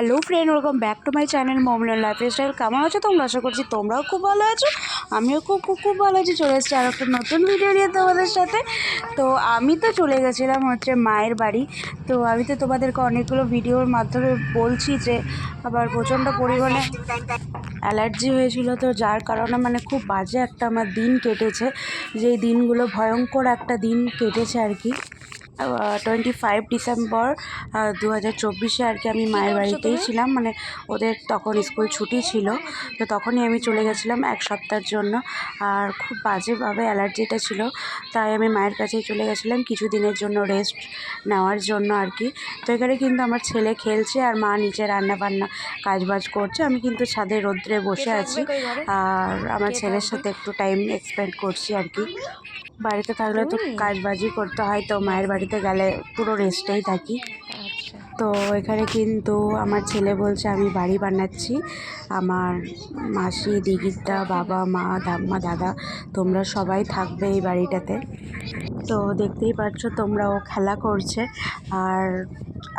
Hello friend welcome back to my channel মমলান life style কেমন আছো তোমরা? আশা করছি তোমরাও খুব ভালো আছো। আমিও খুব খুব খুব ভালো আছি। চলে এসেছি আর একটা নতুন ভিডিও নিয়ে তোমাদের সাথে। তো আমি তো চলে গেছিলাম হচ্ছে মায়ের বাড়ি। তো আমি তো তোমাদেরকে অনেকগুলো ভিডিওর মাধ্যমে বলছি যে, আবার প্রচণ্ড পরিমাণে অ্যালার্জি হয়েছিল। তো যার কারণে মানে খুব বাজে একটা আমার দিন কেটেছে। যেই দিনগুলো ভয়ঙ্কর একটা দিন কেটেছে আর কি। টোয়েন্টি ফাইভ ডিসেম্বর দু হাজার চব্বিশে আর কি আমি মায়ের বাড়িতেই ছিলাম। মানে ওদের তখন স্কুল ছুটি ছিল তো তখনই আমি চলে গেছিলাম এক সপ্তাহের জন্য। আর খুব বাজেভাবে অ্যালার্জিটা ছিল তাই আমি মায়ের কাছেই চলে গেছিলাম। কিছু দিনের জন্য রেস্ট নেওয়ার জন্য আর কি। তো এখানে কিন্তু আমার ছেলে খেলছে আর মা নিচে রান্না বান্না কাজ বাজ করছে। আমি কিন্তু ছাদে রোদ্রে বসে আছি। আর আমার ছেলের সাথে একটু টাইম এক্সপেন্ড করছি আর কি। বাড়িতে থাকলে তো কাজ বাজই করতে হয় তো মায়ের বাড়িতে গেলে পুরো রেস্টেই থাকি। তো এখানে কিন্তু আমার ছেলে বলছে আমি বাড়ি বানাচ্ছি। আমার মাসি দিদিরটা বাবা মা ঠাম্মা দাদা তোমরা সবাই থাকবে এই বাড়িটাতে। তো দেখতেই পাচ্ছ তোমরাও ও খেলা করছে। আর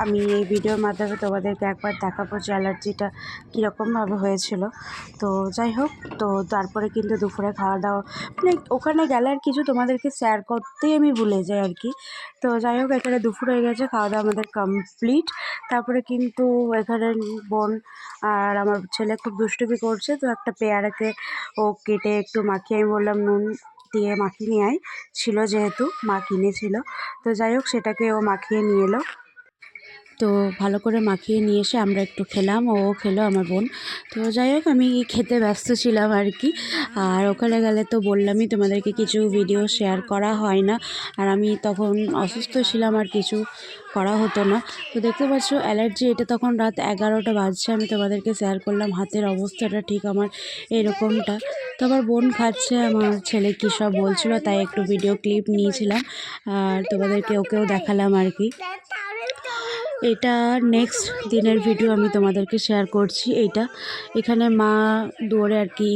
আমি এই ভিডিওর মাধ্যমে তোমাদেরকে একবার দেখাবো যে অ্যালার্জিটা কীরকমভাবে হয়েছিল। তো যাই হোক, তো তারপরে কিন্তু দুপুরে খাওয়া দাওয়া মানে ওখানে গেলে আর কিছু তোমাদেরকে শেয়ার করতেই আমি ভুলে যাই আর কি। তো যাই হোক, এখানে দুপুর হয়ে গেছে, খাওয়া দাওয়া আমাদের কমপ্লিট তারপরে কিন্তু এখানে বোন আর আমার ছেলে খুব দুষ্টুমি করছে, তো একটা পেয়ারাকে ও কেটে একটু মাখিয়ে, আমি বললাম নুন দিয়ে মাখিয়ে নিয়ে আয়। ছিল যেহেতু, মা কিনেছিল। তো যাই হোক, সেটাকে ও মাখিয়ে নিয়ে এলো। তো ভালো করে মাখিয়ে নিয়ে এসে আমরা একটু খেলাম, ও খেলো, আমার বোন। তো যাই হোক, আমি খেতে ব্যস্ত ছিলাম আর কি। আর ওখানে গেলে তো বললামই তোমাদেরকে কিছু ভিডিও শেয়ার করা হয় না। আর আমি তখন অসুস্থ ছিলাম আর কিছু করা হতো না। তো দেখতে পাচ্ছ অ্যালার্জি এটা তখন রাত এগারোটা বাজছে, আমি তোমাদেরকে শেয়ার করলাম। হাতের অবস্থাটা ঠিক আমার এরকমটা। তো আবার বোন খাচ্ছে, আমার ছেলে কী সব বলছিল, তাই একটু ভিডিও ক্লিপ নিয়েছিলাম। আর তোমাদেরকে ওকেও দেখালাম আর কি। এটা নেক্সট দিনের ভিডিও আমি তোমাদেরকে শেয়ার করছি, এইটা। এখানে মা দৌড়ে আর কি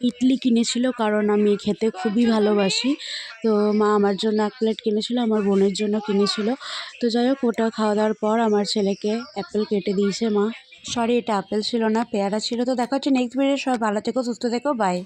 ইডলি কিনেছিল, কারণ আমি খেতে খুবই ভালোবাসি। তো মা আমার জন্য এক প্লেট কিনেছিল, আমার বোনের জন্য কিনেছিল। তো যাই হোক, ওটা খাওয়া দাওয়ার পর আমার ছেলেকে অ্যাপেল কেটে দিয়েছে মা। সরি এটা আপেল ছিল না, পেয়ারা ছিল। তো দেখা হচ্ছে নেক্সট ভিডিও সবাই ভালো থেকো, সুস্থ থেকো বাই